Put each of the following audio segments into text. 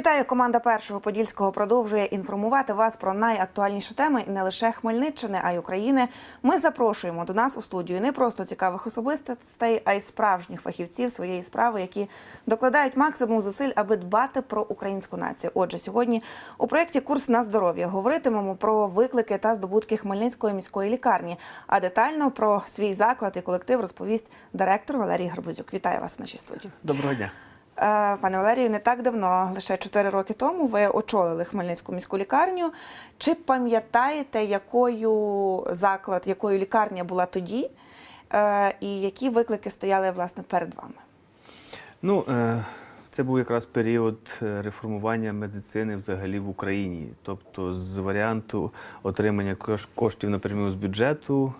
Вітаю, команда першого подільського продовжує інформувати вас про найактуальніші теми не лише Хмельниччини, а й України. Ми запрошуємо до нас у студію не просто цікавих особистостей, а й справжніх фахівців своєї справи, які докладають максимум зусиль, аби дбати про українську націю. Отже, сьогодні у проєкті Курс на здоров'я говоритимемо про виклики та здобутки Хмельницької міської лікарні. А детально про свій заклад і колектив розповість директор Валерій Гарбузюк. Вітаю вас в нашій студії. Доброго дня. Е, Пане Валерію, не так давно, лише 4 роки тому, ви очолили Хмельницьку міську лікарню. Чи пам'ятаєте, якою заклад, якою лікарня була тоді, е, і які виклики стояли власне перед вами? Ну, е, це був якраз період реформування медицини взагалі в Україні. Тобто, з варіанту отримання коштів напряму з бюджету,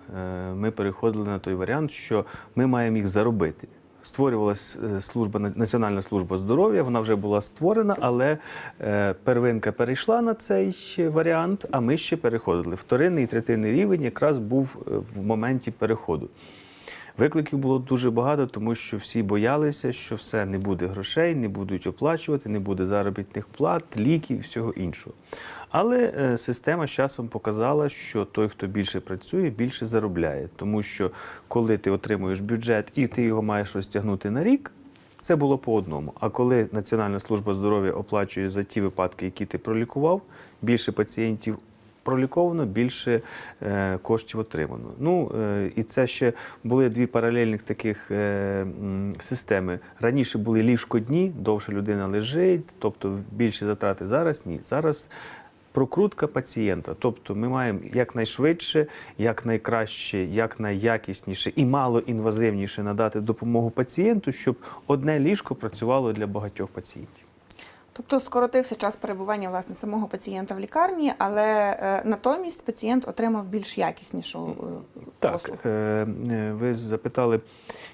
ми переходили на той варіант, що ми маємо їх заробити. Створювалася е, служба Національна служба здоров'я. Вона вже була створена, але е, первинка перейшла на цей варіант, а ми ще переходили. Вторинний і третинний рівень якраз був е, в моменті переходу. Викликів було дуже багато, тому що всі боялися, що все не буде грошей, не будуть оплачувати, не буде заробітних плат, ліків і всього іншого. Але е, система з часом показала, що той, хто більше працює, більше заробляє. Тому що коли ти отримуєш бюджет і ти його маєш розтягнути на рік, це було по одному. А коли Національна служба здоров'я оплачує за ті випадки, які ти пролікував, більше пацієнтів проліковано, більше е, коштів отримано. Ну е, і це ще були дві паралельних таких е, системи. Раніше були ліжкодні, довше людина лежить, тобто більші затрати. Зараз ні. Зараз прокрутка пацієнта. Тобто ми маємо якнайшвидше, якнайкраще, якнайякісніше і малоінвазивніше надати допомогу пацієнту, щоб одне ліжко працювало для багатьох пацієнтів. Тобто скоротився час перебування власне самого пацієнта в лікарні, але е, натомість пацієнт отримав більш якіснішу е, Так, послугу. е, е, ви запитали,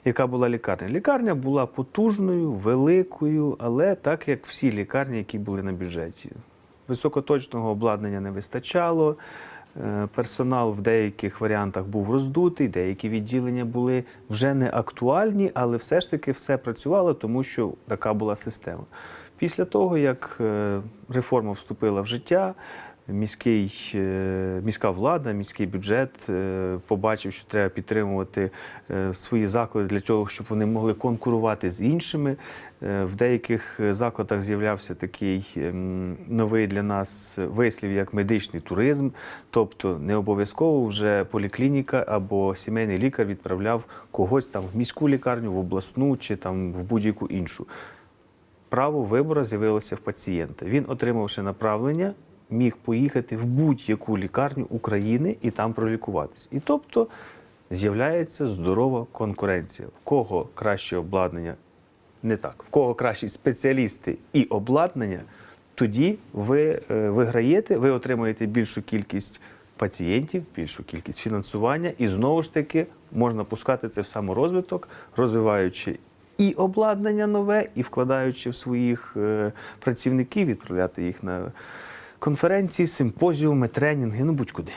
яка була лікарня. Лікарня була потужною, великою, але так як всі лікарні, які були на бюджеті. Високоточного обладнання не вистачало. Персонал в деяких варіантах був роздутий, деякі відділення були вже не актуальні, але все ж таки все працювало, тому що така була система. Після того, як е, реформа вступила в життя, міський, е, міська влада, міський бюджет е, побачив, що треба підтримувати свої заклади для того, щоб вони могли конкурувати з іншими. В деяких закладах з'являвся такий ем, новий для нас вислів, як медичний туризм. Тобто не обов'язково вже поліклініка або сімейний лікар відправляв когось там в міську лікарню, в обласну чи там в будь-яку іншу право вибору з'явилося в пацієнта. Він, отримавши направлення, міг поїхати в будь-яку лікарню України і там пролікуватись. І тобто з'являється здорова конкуренція. В кого краще обладнання не так, в кого кращі спеціалісти і обладнання, тоді ви е, виграєте, ви отримуєте більшу кількість пацієнтів, більшу кількість фінансування, і знову ж таки можна пускати це в саморозвиток, розвиваючи і обладнання нове, і вкладаючи в своїх е, працівників, відправляти їх на конференції, симпозіуми, тренінги, ну будь-куди.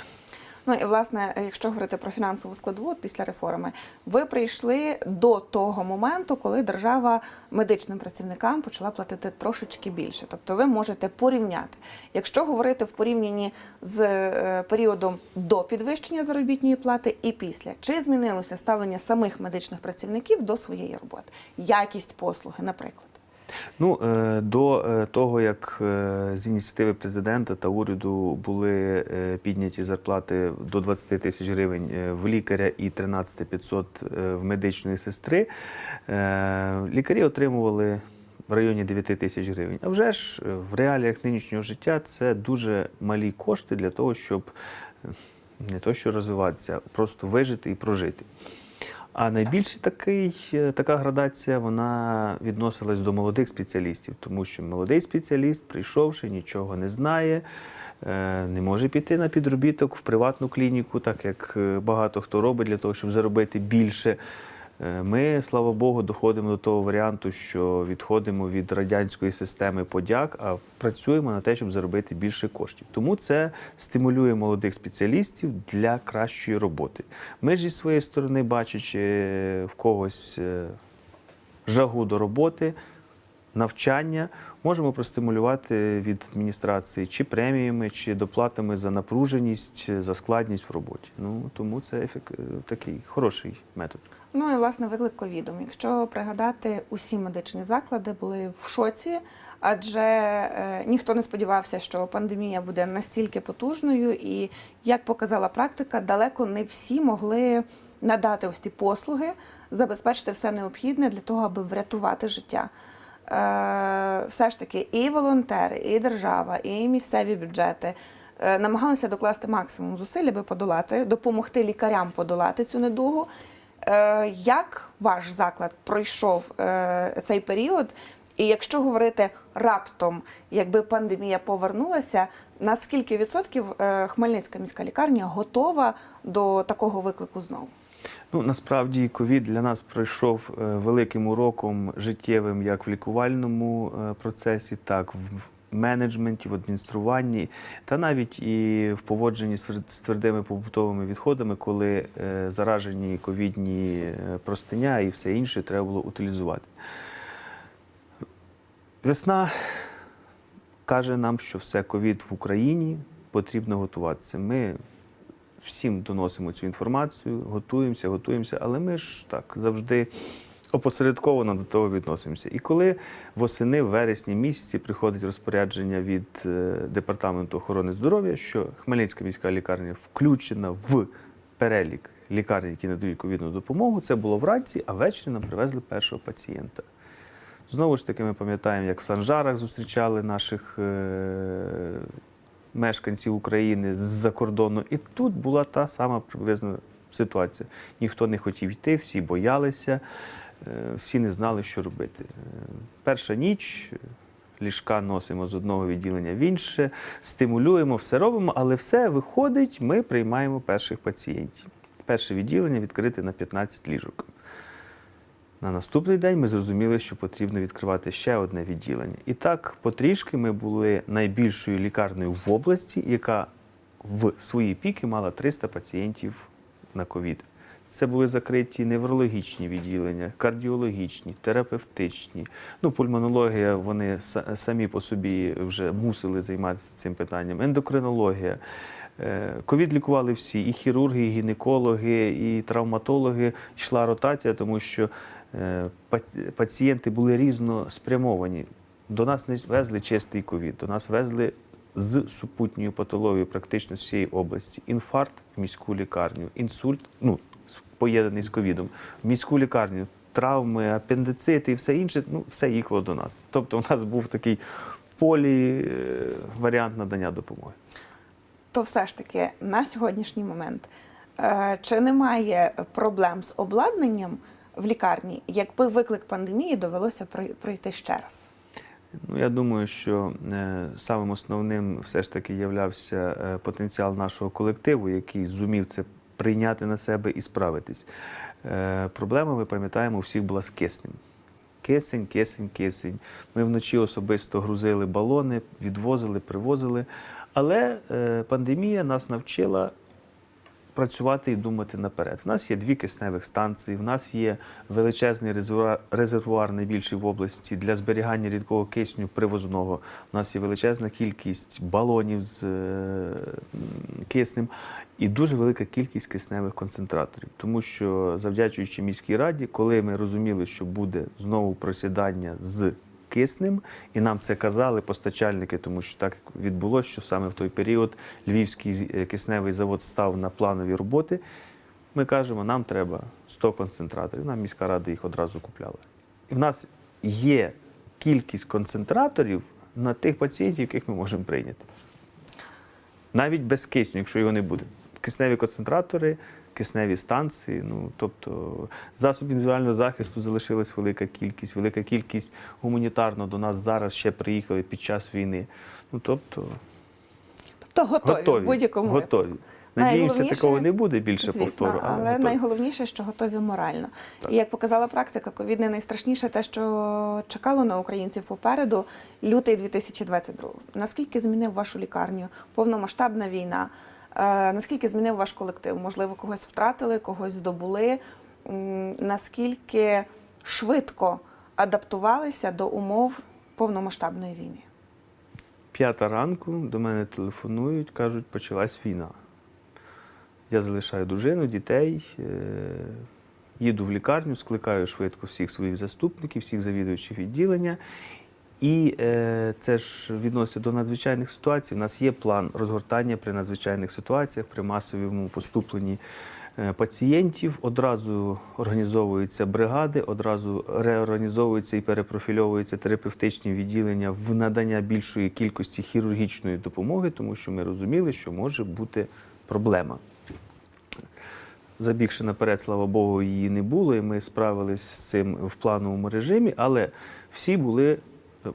Ну і власне, якщо говорити про фінансову складову от після реформи, ви прийшли до того моменту, коли держава медичним працівникам почала платити трошечки більше. Тобто ви можете порівняти. Якщо говорити в порівнянні з е, періодом до підвищення заробітної плати і після, чи змінилося ставлення самих медичних працівників до своєї роботи, якість послуги, наприклад. Ну, е, до е, того, як е, з ініціативи президента та уряду були підняті зарплати до 20 тисяч гривень в лікаря і 13 500 е, в медичної сестри, лікарі отримували в районі 9 тисяч гривень. А вже ж в реаліях нинішнього життя це дуже малі кошти для того, щоб не то що розвиватися, просто вижити і прожити. А найбільше такий, е, така градація вона відносилась до молодих спеціалістів, тому що молодий спеціаліст, прийшовши, нічого не знає, е, не може піти на підробіток в приватну клініку, так як е, багато хто робить для того, щоб заробити більше. Е, Ми, слава Богу, доходимо до того варіанту, що відходимо від радянської системи подяк, а працюємо на те, щоб заробити більше коштів. Тому це стимулює молодих спеціалістів для кращої роботи. Ми ж зі своєї сторони, бачачи в когось е, жагу до роботи, навчання можемо простимулювати від адміністрації чи преміями, чи доплатами за напруженість, за складність в роботі. Ну тому це ефек... такий хороший метод. Ну і власне виклик ковідом. Якщо пригадати, усі медичні заклади були в шоці, адже е, ніхто не сподівався, що пандемія буде настільки потужною, і як показала практика, далеко не всі могли надати ось ті послуги, забезпечити все необхідне для того, аби врятувати життя. Е, все ж таки, і волонтери, і держава, і місцеві бюджети е, намагалися докласти максимум зусиль, аби подолати, допомогти лікарям подолати цю недугу. Е, Як ваш заклад пройшов е, цей період? І якщо говорити раптом, якби пандемія повернулася, на скільки відсотків е, Хмельницька міська лікарня готова до такого виклику знову? Ну насправді ковід для нас пройшов великим уроком життєвим як в лікувальному процесі, так в менеджменті, в адмініструванні, та навіть і в поводженні з твердими побутовими відходами, коли е, заражені ковідні е, простиня і все інше треба було утилізувати. Весна каже нам, що все ковід в Україні потрібно готуватися. Ми всім доносимо цю інформацію, готуємося, готуємося, але ми ж так завжди опосередковано до того відносимося. І коли восени, в вересні місяці приходить розпорядження від е, департаменту охорони здоров'я, що Хмельницька міська лікарня включена в перелік лікарень, які надають ковідну допомогу, це було вранці, а ввечері нам привезли першого пацієнта. Знову ж таки, ми пам'ятаємо, як в Санжарах зустрічали наших е, мешканців України з-за кордону. І тут була та сама приблизно ситуація. Ніхто не хотів йти, всі боялися, всі не знали, що робити. Е, Перша ніч. е, Ліжка носимо з одного відділення в інше, стимулюємо, все робимо, але все виходить, ми приймаємо перших пацієнтів. Перше відділення відкрите на 15 ліжок. На наступний день ми зрозуміли, що потрібно відкривати ще одне відділення. І так, потрішки ми були найбільшою лікарнею в області, яка в свої піки мала 300 пацієнтів на ковід. Це були закриті неврологічні відділення, кардіологічні, терапевтичні. Ну, пульмонологія, вони самі по собі вже мусили займатися цим питанням. Ендокринологія. Е, Ковід лікували всі, і хірурги, і гінекологи, і травматологи. Йшла ротація, тому що е, пацієнти були різно спрямовані. До нас не везли чистий ковід, до нас везли з супутньою патологією практично з всієї області. Інфаркт в міську лікарню, інсульт, ну, поєднаний з ковідом, в міську лікарню, травми, апендицити і все інше, ну, все їхало до нас. Тобто у нас був такий полі е, варіант надання допомоги. То все ж таки на сьогоднішній момент е, чи немає проблем з обладнанням в лікарні, якби виклик пандемії довелося прой- пройти ще раз? Ну, я думаю, що е, самим основним все ж таки являвся е, потенціал нашого колективу, який зумів це прийняти на себе і справитись. Е, проблема, ми пам'ятаємо, у всіх була з киснем. Кисень, кисень, кисень. Ми вночі особисто грузили балони, відвозили, привозили. Але е, пандемія нас навчила працювати і думати наперед. В нас є дві кисневих станції, в нас є величезний резервуар, найбільший в області для зберігання рідкого кисню привозного. У нас є величезна кількість балонів з е, киснем і дуже велика кількість кисневих концентраторів. Тому що, завдячуючи міській раді, коли ми розуміли, що буде знову просідання з киснем, і нам це казали постачальники, тому що так відбулося, що саме в той період Львівський е, кисневий завод став на планові роботи. Ми кажемо, нам треба 100 концентраторів. Нам міська рада їх одразу купляла. І в нас є кількість концентраторів на тих пацієнтів, яких ми можемо прийняти. Навіть без кисню, якщо його не буде. Кисневі концентратори, кисневі станції. Ну тобто засобів індивідуального захисту залишилась велика кількість, велика кількість гуманітарно до нас зараз ще приїхали під час війни. Ну тобто Тобто готові, готові. в будь-якому готові. Надіємося, такого не буде більше Звісно, повтору. але готові. найголовніше, що готові морально. І як показала практика, ковід не найстрашніше те, що чекало на українців попереду лютий 2022. Наскільки змінив вашу лікарню? Повномасштабна війна? Е, наскільки змінив ваш колектив? Можливо, когось втратили, когось здобули? Наскільки швидко адаптувалися до умов повномасштабної війни? П'ята ранку до мене телефонують, кажуть, почалась війна. Я залишаю дружину, дітей, е, їду в лікарню, скликаю швидко всіх своїх заступників, всіх завідувачів відділення. І е, це ж відноситься до надзвичайних ситуацій. У нас є план розгортання при надзвичайних ситуаціях, при масовому поступленні е, пацієнтів. Одразу організовуються бригади, одразу реорганізовуються і перепрофільовуються терапевтичні відділення в надання більшої кількості хірургічної допомоги, тому що ми розуміли, що може бути проблема. Забігши наперед, слава Богу, її не було, і ми справились з цим в плановому режимі, але всі були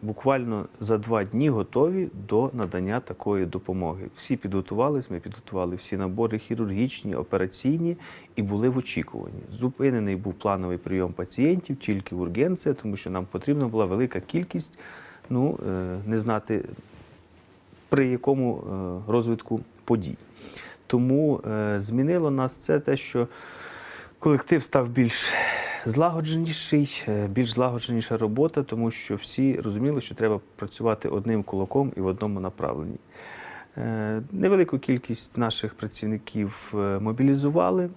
буквально за два дні готові до надання такої допомоги. Всі підготувались, ми підготували всі набори хірургічні, операційні і були в очікуванні. Зупинений був плановий прийом пацієнтів, тільки ургенція, тому що нам потрібна була велика кількість, ну е, не знати при якому е, розвитку подій. Тому е, змінило нас це те, що колектив став більш злагодженіший, е, більш злагодженіша робота, тому що всі розуміли, що треба працювати одним кулаком і в одному направленні. Е, Невелику кількість наших працівників е, мобілізували.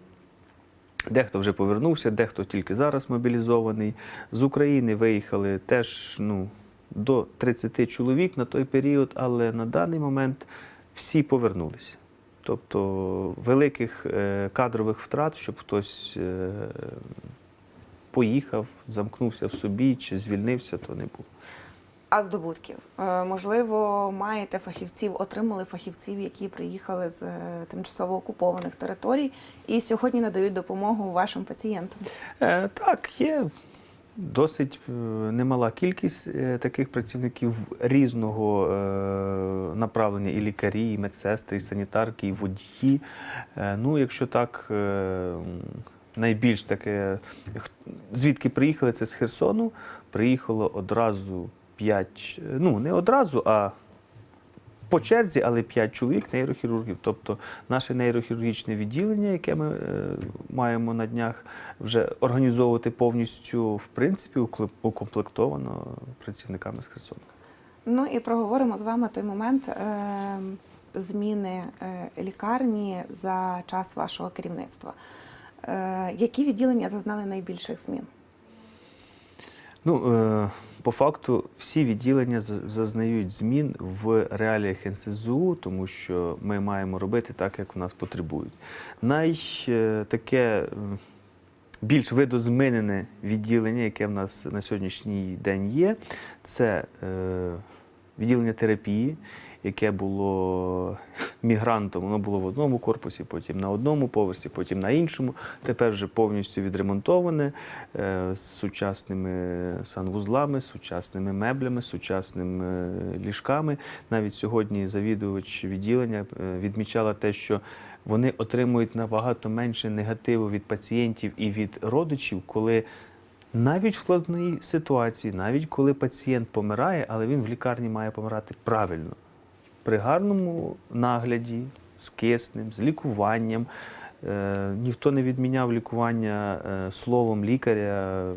Дехто вже повернувся, дехто тільки зараз мобілізований. З України виїхали теж ну, до 30 чоловік на той період, але на даний момент всі повернулися. Тобто великих е, кадрових втрат, щоб хтось е, поїхав, замкнувся в собі чи звільнився, то не було. А здобутків? Е, Можливо, маєте фахівців, отримали фахівців, які приїхали з тимчасово окупованих територій і сьогодні надають допомогу вашим пацієнтам. Так, є досить е, немала кількість е, таких працівників різного е, направлення, і лікарі, і медсестри, і санітарки, і водії. Ну, якщо так, найбільш таке, звідки приїхали, це з Херсону. Приїхало одразу п'ять, ну не одразу, а по черзі, але 5 чоловік нейрохірургів. Тобто наше нейрохірургічне відділення, яке ми е, маємо на днях вже організовувати повністю, в принципі, укомплектовано працівниками з Херсону. Ну і проговоримо з вами той момент е, зміни е, лікарні за час вашого керівництва. Е, які відділення зазнали найбільших змін? Ну, е, по факту, всі відділення зазнають змін в реаліях НСЗУ, тому що ми маємо робити так, як в нас потребують. Най е, більш видозмінене відділення, яке в нас на сьогоднішній день є, це е, відділення терапії. Яке було мігрантом, воно було в одному корпусі, потім на одному поверсі, потім на іншому. Тепер вже повністю відремонтоване е, з сучасними санвузлами, сучасними меблями, сучасними е, ліжками. Навіть сьогодні завідувач відділення е, відмічала те, що вони отримують набагато менше негативу від пацієнтів і від родичів, коли навіть в складній ситуації, навіть коли пацієнт помирає, але він в лікарні має помирати правильно, при гарному нагляді, з киснем, з лікуванням. Е, ніхто не відміняв лікування е, словом лікаря,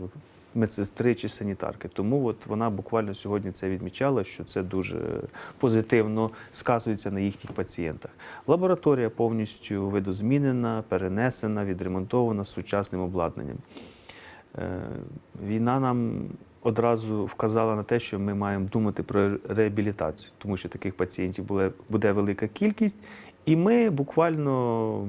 медсестри чи санітарки. Тому от вона буквально сьогодні це відмічала, що це дуже позитивно сказується на їхніх пацієнтах. Лабораторія повністю видозмінена, перенесена, відремонтована з сучасним обладнанням. Е, Війна нам одразу вказала на те, що ми маємо думати про реабілітацію, тому що таких пацієнтів буде, буде велика кількість, і ми буквально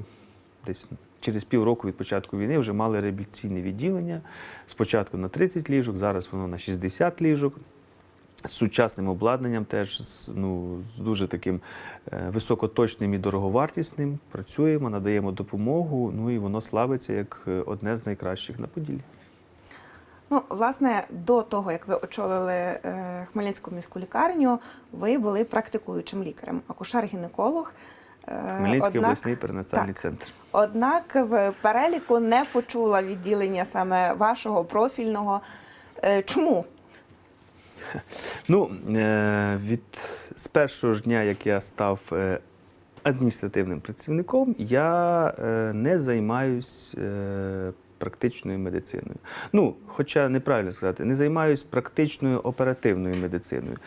десь через півроку від початку війни вже мали реабілітаційне відділення. Спочатку на 30 ліжок, зараз воно на 60 ліжок. З сучасним обладнанням, теж ну, з дуже таким е, високоточним і дороговартісним. Працюємо, надаємо допомогу, ну і воно славиться як е, одне з найкращих на Поділлі. Ну, власне, до того, як ви очолили е, Хмельницьку міську лікарню, ви були практикуючим лікарем, акушер-гінеколог. Е, Хмельницький однак- обласний перинатальний так. центр. Однак в переліку не почула відділення саме вашого профільного. Е, Чому? Ну, від з першого ж дня, як я став адміністративним працівником, я не займаюсь практичною медициною. Ну, хоча неправильно сказати, не займаюся практичною оперативною медициною.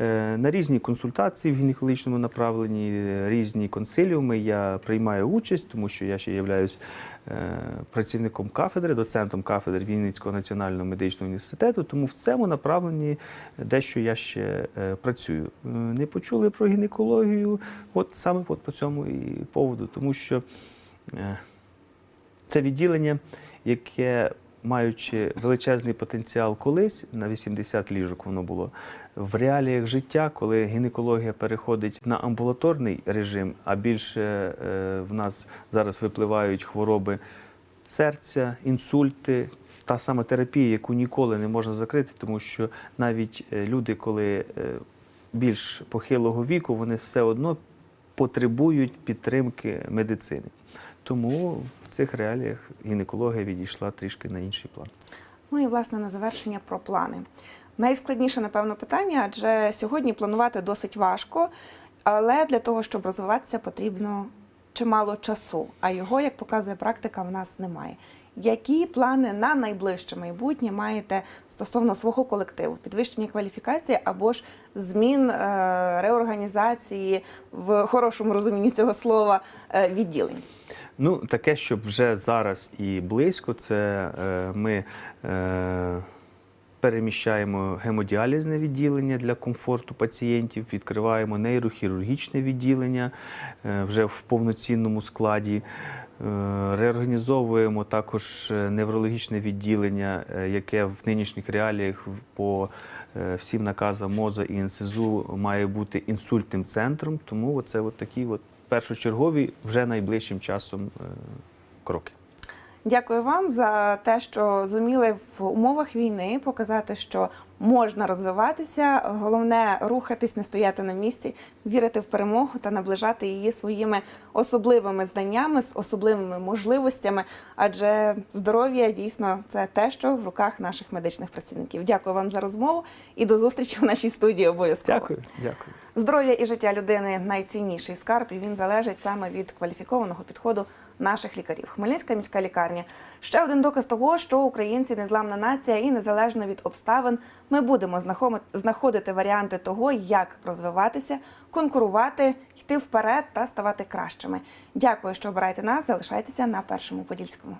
Е, На різні консультації в гінекологічному направленні, різні консиліуми я приймаю участь, тому що я ще являюсь е, працівником кафедри, доцентом кафедри Вінницького національного медичного університету, тому в цьому направленні дещо я ще е, працюю. Не почули про гінекологію, от саме по цьому і поводу, тому що це відділення, яке, маючи величезний потенціал колись, на 80 ліжок воно було, в реаліях життя, коли гінекологія переходить на амбулаторний режим, а більше е, в нас зараз випливають хвороби серця, інсульти, та сама терапія, яку ніколи не можна закрити, тому що навіть е, люди, коли е, більш похилого віку, вони все одно потребують підтримки медицини. Тому в цих реаліях гінекологія відійшла трішки на інший план. Ну і власне на завершення про плани. Найскладніше, напевно, питання, адже сьогодні планувати досить важко, але для того, щоб розвиватися, потрібно чимало часу. А його, як показує практика, в нас немає. Які плани на найближче майбутнє маєте стосовно свого колективу, підвищення кваліфікації або ж змін е, реорганізації в хорошому розумінні цього слова е, відділень? Ну, таке, щоб вже зараз і близько, це е, ми е, переміщаємо гемодіалізне відділення для комфорту пацієнтів, відкриваємо нейрохірургічне відділення е, вже в повноцінному складі. Е, Реорганізовуємо також е, неврологічне відділення, е, яке в нинішніх реаліях по всім наказам МОЗа і НСЗУ має бути інсультним центром. Тому це от такі от першочергові вже найближчим часом кроки. Дякую вам за те, що зуміли в умовах війни показати, що можна розвиватися. Головне рухатись, не стояти на місці, вірити в перемогу та наближати її своїми особливими знаннями, з особливими можливостями. Адже здоров'я дійсно це те, що в руках наших медичних працівників. Дякую вам за розмову і до зустрічі в нашій студії. Обов'язково. Дякую, дякую. Здоров'я і життя людини найцінніший скарб, і він залежить саме від кваліфікованого підходу наших лікарів. Хмельницька міська лікарня ще один доказ того, що українці незламна нація, і незалежно від обставин ми будемо знаходити варіанти того, як розвиватися, конкурувати, йти вперед та ставати кращими. Дякую, що обираєте нас. Залишайтеся на першому подільському.